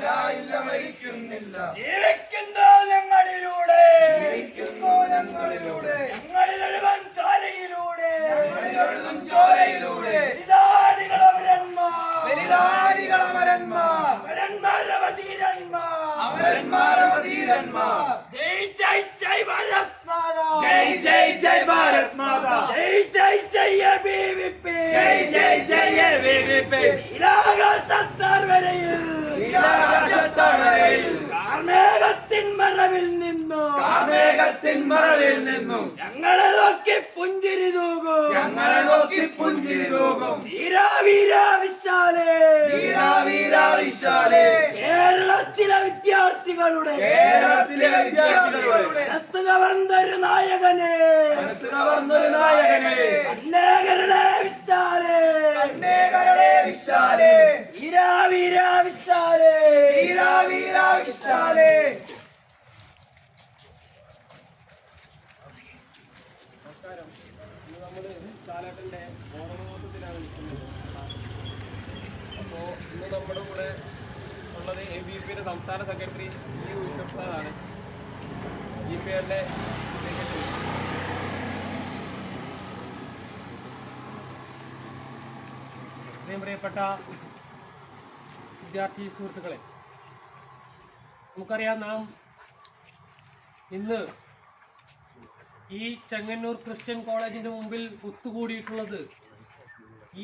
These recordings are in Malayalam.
ഇല്ല ഇല്ല മരിക്കുന്നില്ല. ജീവിക്കുന്നു ഞങ്ങളിലൂടെ. ജീവിക്കുന്നു ഞങ്ങളിലൂടെ. ഞങ്ങളിലൊഴുകും ചോരയിലൂടെ ഞങ്ങളിലൊഴുകും ചോരയിലൂടെ ബലിദാനികളവരന്മാർ ബലിദാനികളവരന്മാർ അവരന്മാരവധീരന്മാർ അവരന്മാരവധീരന്മാർ ജയ് ജയ് ജയ് ഭാരത് മാതാ. ജയ് ജയ് ജയ് ഭാരത് മാതാ. ജയ് ജയ് ജയ് എബിവിപി ജയ് ജയ് ജയ് എബിവിപി നീലാകാശത്താർ വരയിൽ നീലാകാശത്താർ വരയിൽ കാർമേഘത്തിൻ മറവിൽ നിന്നു. കാർമേഘത്തിൻ മറവിൽ നിന്നും. ഞങ്ങളെ നോക്കി പുഞ്ചിരി തൂകും. ഞങ്ങളെ നോക്കി പുഞ്ചിരി തൂകും. വീരാ വീരാ വിശാലേ. വീരാ വീരാ വിശാലേ. കേരളത്തിലെ വിദ്യാർത്ഥികളുടെ കേരളത്തിലെ വിദ്യാർത്ഥികളുടെ കവർന്നൊരു നായകനെ മനസ്സ് കവർന്നൊരു നായകനെ കണ്ണേകരുടെ വിശാലേ കണ്ണേകരുടെ വിശാലേ വീരാ വീരാ വിശാലേ വീരാ വീരാ വിശാലേ നമ്മൾ കാലഘട്ടന്റെ മാസത്തിലാണ് നിൽക്കുന്നത്. അപ്പോൾ ഇന്ന് നമ്മുടെ കൂടെ ഉള്ളത് എ ബി പിയുടെ സംസ്ഥാന സെക്രട്ടറി ഇ യൂസഫ് ആണ് ഇ പി എല്ലെ ഇത്രയും പ്രിയപ്പെട്ട വിദ്യാർത്ഥി സുഹൃത്തുക്കളെ നമുക്കറിയാം നാം ഇന്ന് ഈ ചെങ്ങന്നൂർ ക്രിസ്ത്യൻ കോളേജിന്റെ മുമ്പിൽ ഒത്തുകൂടിയിട്ടുള്ളത്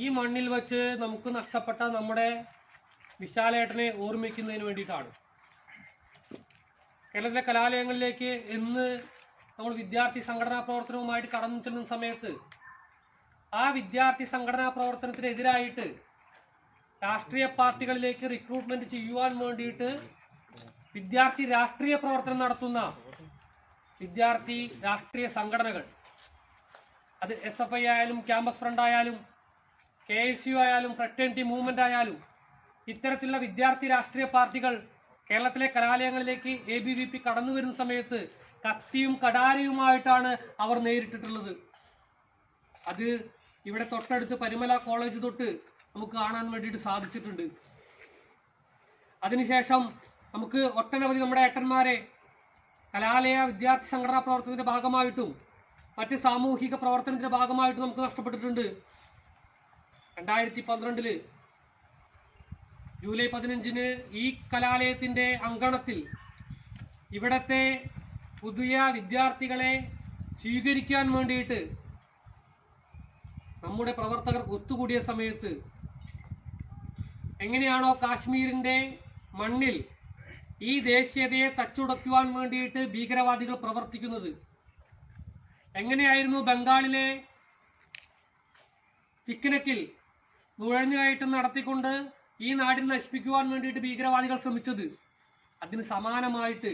ഈ മണ്ണിൽ വച്ച് നമുക്ക് നഷ്ടപ്പെട്ട നമ്മുടെ വിശാലേട്ടനെ ഓർമ്മിക്കുന്നതിന് വേണ്ടിയിട്ടാണ്. കേരളത്തിലെ കലാലയങ്ങളിലേക്ക് എന്ന് നമ്മൾ വിദ്യാർത്ഥി സംഘടനാ പ്രവർത്തനവുമായിട്ട് കടന്നു ചെല്ലുന്ന സമയത്ത് ആ വിദ്യാർത്ഥി സംഘടനാ പ്രവർത്തനത്തിനെതിരായിട്ട് രാഷ്ട്രീയ പാർട്ടികളിലേക്ക് റിക്രൂട്ട്മെന്റ് ചെയ്യുവാൻ വേണ്ടിയിട്ട് വിദ്യാർത്ഥി രാഷ്ട്രീയ പ്രവർത്തനം നടത്തുന്ന വിദ്യാർത്ഥി രാഷ്ട്രീയ സംഘടനകൾ. അത് എസ് എഫ് ഐ ആയാലും ക്യാമ്പസ് ഫ്രണ്ട് ആയാലും കെ എസ് യു ആയാലും ഫ്രട്ടേണിറ്റി മൂവ്മെന്റ് ആയാലും ഇത്തരത്തിലുള്ള വിദ്യാർത്ഥി രാഷ്ട്രീയ പാർട്ടികൾ കേരളത്തിലെ കലാലയങ്ങളിലേക്ക് എ ബി വി പി കടന്നു വരുന്ന സമയത്ത് കത്തിയും കടാരയുമായിട്ടാണ് അവർ നേരിട്ടിട്ടുള്ളത്. അത് ഇവിടെ തൊട്ടടുത്ത് പരിമല കോളേജ് തൊട്ട് നമുക്ക് കാണാൻ വേണ്ടിയിട്ട് സാധിച്ചിട്ടുണ്ട്. അതിനുശേഷം നമുക്ക് ഒട്ടനവധി നമ്മുടെ ഏട്ടന്മാരെ കലാലയ വിദ്യാർത്ഥി സംഘടനാ പ്രവർത്തനത്തിന്റെ ഭാഗമായിട്ടും മറ്റ് സാമൂഹിക പ്രവർത്തനത്തിന്റെ ഭാഗമായിട്ടും നമുക്ക് നഷ്ടപ്പെട്ടിട്ടുണ്ട്. രണ്ടായിരത്തി പന്ത്രണ്ടിൽ ജൂലൈ പതിനഞ്ചിന് ഈ കലാലയത്തിന്റെ അങ്കണത്തിൽ ഇവിടത്തെ പുതിയ വിദ്യാർത്ഥികളെ സ്വീകരിക്കാൻ വേണ്ടിയിട്ട് നമ്മുടെ പ്രവർത്തകർ ഒത്തുകൂടിയ സമയത്ത് എങ്ങനെയാണോ കാശ്മീരിന്റെ മണ്ണിൽ ഈ ദേശീയതയെ തച്ചുടയ്ക്കുവാൻ വേണ്ടിയിട്ട് ഭീകരവാദികൾ പ്രവർത്തിക്കുന്നത്. എങ്ങനെയായിരുന്നു ബംഗാളിലെ ചിക്കനക്കിൽ നുഴഞ്ഞുകയറ്റം നടത്തിക്കൊണ്ട് ഈ നാടിനെ നശിപ്പിക്കുവാൻ വേണ്ടിയിട്ട് ഭീകരവാദികൾ ശ്രമിച്ചത്? അതിന് സമാനമായിട്ട്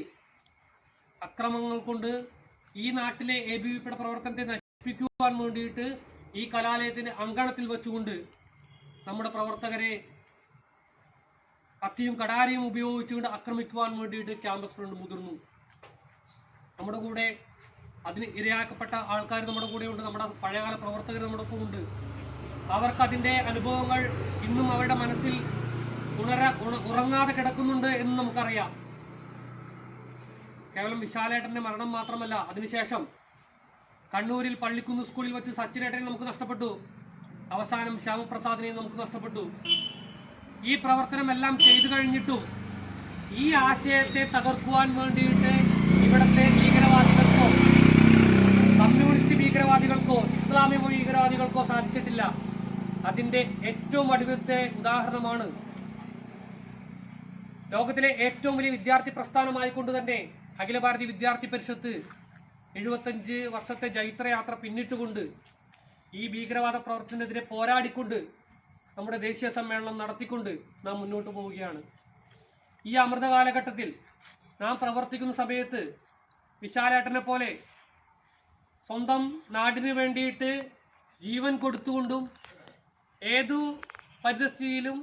അക്രമങ്ങൾ കൊണ്ട് ഈ നാട്ടിലെ എ ബി വിപിയുടെ പ്രവർത്തനത്തെ നശിപ്പിക്കുവാൻ വേണ്ടിയിട്ട് ഈ കലാലയത്തിന്റെ അങ്കണത്തിൽ വെച്ചുകൊണ്ട് നമ്മുടെ പ്രവർത്തകരെ കത്തിയും കടാരയും ഉപയോഗിച്ചുകൊണ്ട് ആക്രമിക്കുവാൻ വേണ്ടിയിട്ട് ക്യാമ്പസ് ഫ്രണ്ട് മുതിർന്നു. നമ്മുടെ കൂടെ അതിന് ഇരയാക്കപ്പെട്ട ആൾക്കാർ നമ്മുടെ കൂടെ ഉണ്ട്. നമ്മുടെ പഴയകാല പ്രവർത്തകർ നമ്മുടെ ഒപ്പം ഉണ്ട്. അവർക്ക് അതിന്റെ അനുഭവങ്ങൾ ഇന്നും അവരുടെ മനസ്സിൽ ഉണര ഉറങ്ങാതെ കിടക്കുന്നുണ്ട് എന്ന് നമുക്കറിയാം. കേവലം വിശാലേട്ടന്റെ മരണം മാത്രമല്ല അതിനുശേഷം കണ്ണൂരിൽ പള്ളിക്കുന്ന് സ്കൂളിൽ വെച്ച് സച്ചിനേട്ടനെ നമുക്ക് നഷ്ടപ്പെട്ടു. അവസാനം ശ്യാമപ്രസാദിനെ നമുക്ക് നഷ്ടപ്പെട്ടു. ഈ പ്രവർത്തനമെല്ലാം ചെയ്തു കഴിഞ്ഞിട്ടും ഈ ആശയത്തെ തകർക്കുവാൻ വേണ്ടിയിട്ട് ഇവിടുത്തെ ഭീകരവാദികൾക്കോ കമ്മ്യൂണിസ്റ്റ് ഭീകരവാദികൾക്കോ ഇസ്ലാമിക ഭീകരവാദികൾക്കോ സാധിച്ചിട്ടില്ല. അതിന്റെ ഏറ്റവും അടുത്ത ഉദാഹരണമാണ് ലോകത്തിലെ ഏറ്റവും വലിയ വിദ്യാർത്ഥി പ്രസ്ഥാനമായിക്കൊണ്ട് തന്നെ അഖില ഭാരതീയ വിദ്യാർത്ഥി പരിഷത്ത് എഴുപത്തഞ്ച് വർഷത്തെ ജൈത്രയാത്ര പിന്നിട്ടുകൊണ്ട് ഈ ഭീകരവാദ പ്രവർത്തനത്തിനെതിരെ പോരാടിക്കൊണ്ട് നമ്മുടെ ദേശീയ സമ്മേളനം നടത്തിക്കൊണ്ട് നാം മുന്നോട്ട് പോവുകയാണ്. ഈ അമൃത കാലഘട്ടത്തിൽ നാം പ്രവർത്തിക്കുന്ന സമയത്ത് വിശാലേട്ടനെ പോലെ സ്വന്തം നാടിന് വേണ്ടിയിട്ട് ജീവൻ കൊടുത്തുകൊണ്ടും ഏതു പരിതസ്ഥിതിയിലും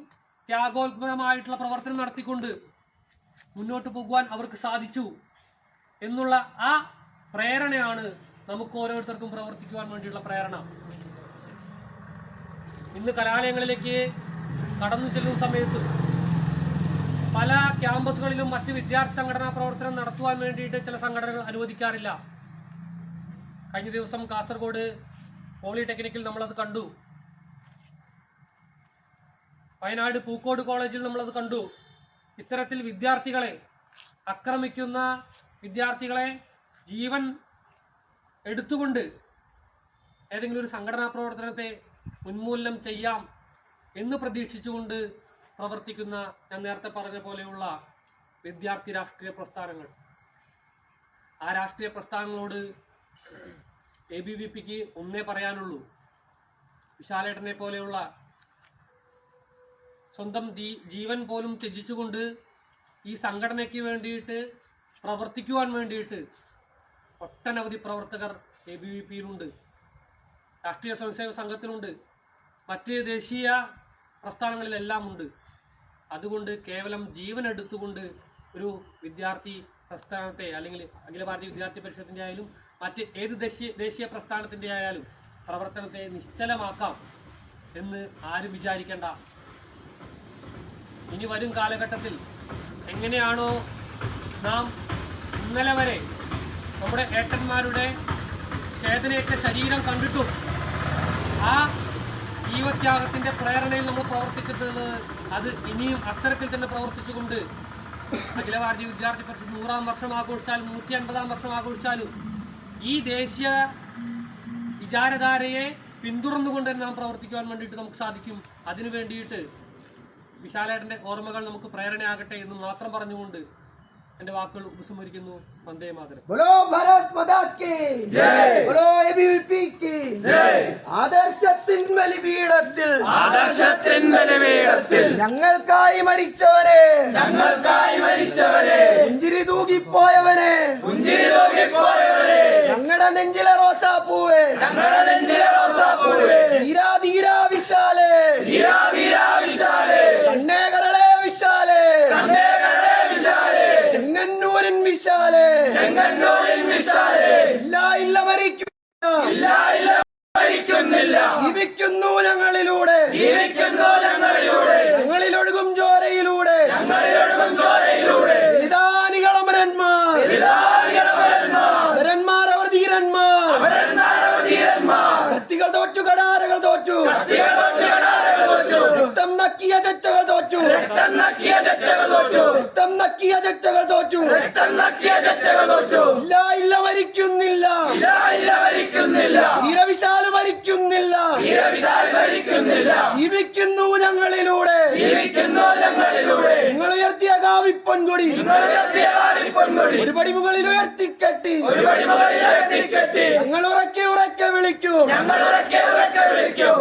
ത്യാഗോത്മകമായിട്ടുള്ള പ്രവർത്തനം നടത്തിക്കൊണ്ട് മുന്നോട്ട് പോകുവാൻ അവർക്ക് സാധിച്ചു എന്നുള്ള ആ പ്രേരണയാണ് നമുക്ക് ഓരോരുത്തർക്കും പ്രവർത്തിക്കുവാൻ വേണ്ടിയുള്ള പ്രേരണ. ഇന്ന് കലാലയങ്ങളിലേക്ക് കടന്നു ചെല്ലുന്ന സമയത്ത് പല ക്യാമ്പസുകളിലും മറ്റ് വിദ്യാർത്ഥി സംഘടനാ പ്രവർത്തനം നടത്തുവാൻ വേണ്ടിയിട്ട് ചില സംഘടനകൾ അനുവദിക്കാറില്ല. കഴിഞ്ഞ ദിവസം കാസർഗോഡ് പോളിടെക്നിക്കിൽ നമ്മളത് കണ്ടു. വയനാട് പൂക്കോട് കോളേജിൽ നമ്മളത് കണ്ടു. ഇത്തരത്തിൽ വിദ്യാർത്ഥികളെ ആക്രമിക്കുന്ന വിദ്യാർത്ഥികളെ ജീവൻ എടുത്തുകൊണ്ട് ഏതെങ്കിലും ഒരു സംഘടനാ പ്രവർത്തനത്തെ ഉന്മൂലനം ചെയ്യാം എന്ന് പ്രതീക്ഷിച്ചുകൊണ്ട് പ്രവർത്തിക്കുന്ന ഞാൻ നേരത്തെ പറഞ്ഞ പോലെയുള്ള വിദ്യാർത്ഥി രാഷ്ട്രീയ പ്രസ്ഥാനങ്ങൾ. ആ രാഷ്ട്രീയ പ്രസ്ഥാനങ്ങളോട് എ ബി വി പിക്ക് ഒന്നേ പറയാനുള്ളൂ. വിശാലേട്ടനെ പോലെയുള്ള സ്വന്തം ജീവൻ പോലും ത്യജിച്ചുകൊണ്ട് ഈ സംഘടനയ്ക്ക് വേണ്ടിയിട്ട് പ്രവർത്തിക്കുവാൻ വേണ്ടിയിട്ട് ഒട്ടനവധി പ്രവർത്തകർ എ ബി വി പിയിലുണ്ട് രാഷ്ട്രീയ സ്വയംസേവക സംഘത്തിലുണ്ട് മറ്റ് ദേശീയ പ്രസ്ഥാനങ്ങളിലെല്ലാം ഉണ്ട് അതുകൊണ്ട് കേവലം ജീവൻ എടുത്തുകൊണ്ട് ഒരു വിദ്യാർത്ഥി പ്രസ്ഥാനത്തെ അല്ലെങ്കിൽ അഖില ഭാരതീയ വിദ്യാർത്ഥി പരിഷത്തിന്റെ ആയാലും മറ്റ് ഏത് ദേശീയ ദേശീയ പ്രസ്ഥാനത്തിന്റെ ആയാലും പ്രവർത്തനത്തെ നിശ്ചലമാക്കാം എന്ന് ആരും വിചാരിക്കേണ്ട. ഇനി വരും കാലഘട്ടത്തിൽ എങ്ങനെയാണോ നാം ഇന്നലെ വരെ നമ്മുടെ ഏട്ടന്മാരുടെ ചേതനയേറ്റ ശരീരം കണ്ടിട്ടും ആ ജീവത്യാഗത്തിന്റെ പ്രേരണയിൽ നമ്മൾ പ്രവർത്തിച്ചിട്ടുള്ളത് അത് ഇനിയും അത്തരത്തിൽ തന്നെ പ്രവർത്തിച്ചുകൊണ്ട് അഖില ഭാരതീയ വിദ്യാർത്ഥി പരിഷത്ത് നൂറാം വർഷം ആഘോഷിച്ചാലും നൂറ്റി അൻപതാം വർഷം ആഘോഷിച്ചാലും ഈ ദേശീയ വിചാരധാരയെ പിന്തുടർന്നുകൊണ്ട് തന്നെ നാം പ്രവർത്തിക്കുവാൻ വേണ്ടിയിട്ട് നമുക്ക് സാധിക്കും. അതിനു വേണ്ടിയിട്ട് വിശാലേട്ടന്റെ ഓർമ്മകൾ നമുക്ക് പ്രേരണയാകട്ടെ എന്ന് മാത്രം പറഞ്ഞുകൊണ്ട് എന്റെ വാക്കുകൾ ഉപസംഹരിക്കുന്നു. വന്ദേ മാതരം. ബോലോ ഭാരത് മതാക്കി ബോലോ ഞങ്ങൾക്കായി മരിച്ചവരെ. ഞങ്ങൾക്കായി മരിച്ചവരെ. പുഞ്ചിരി തൂകിപ്പോയവരെ പുഞ്ചിരി തൂകിപ്പോയവരെ. ഞങ്ങളുടെ നെഞ്ചിലെ പൂവേ ഞങ്ങളുടെ നെഞ്ചിലെ റോസാപ്പൂവേ. തീരാ തീരാ ഇല്ല ഇല്ല മരിക്കുന്നില്ല. ജീവിക്കുന്നു ഞങ്ങളിലൂടെ. ജീവിക്കുന്നു ഞങ്ങളിലൂടെ. ഞങ്ങളിലൊഴുകും ചോരയിലൂടെ. ഞങ്ങളിലൊഴുകും ചോരയിലൂടെ. ബലിദാനികൾ അമരന്മാർ അവർ ധീരന്മാർ കത്തികൾ തോറ്റു കടാരകൾ തോറ്റു. രക്തം നക്കിയ ചെറ്റകൾ തോറ്റു. രക്തം നക്കിയ ചെറ്റകൾ തോറ്റു. രക്തം നക്കിയ ചട്ടകൾ തോറ്റു. രക്തം നക്കിയ ചട്ടകൾ തോറ്റു. ഇല്ല ഇല്ല മരിക്കുന്നില്ല. ഇല്ല ഇല്ല മരിക്കുന്നില്ല. ഇരവിശാല മരിക്കുന്നില്ല. ഇരവിശാല മരിക്കുന്നില്ല. ജീവിക്കുന്നു ഞങ്ങളിലൂടെ. ജീവിക്കുന്നു ഞങ്ങളിലൂടെ. നിങ്ങൾ ഉയർത്തിയ കാവിപ്പൊൻകൊടി നിങ്ങൾ ഉയർത്തിയ കാവിപ്പൊൻകൊടി ഒരു പടി മുകളിൽ ഉയർത്തിക്കെട്ടി. ഒരു പടിമകളിൽ ഉയർത്തിക്കെട്ടി. ഞങ്ങൾ ഉറക്കെ ഉറക്കെ വിളിക്കൂ. ഞങ്ങൾ ഉറക്കെ ഉറക്കെ വിളിക്കും.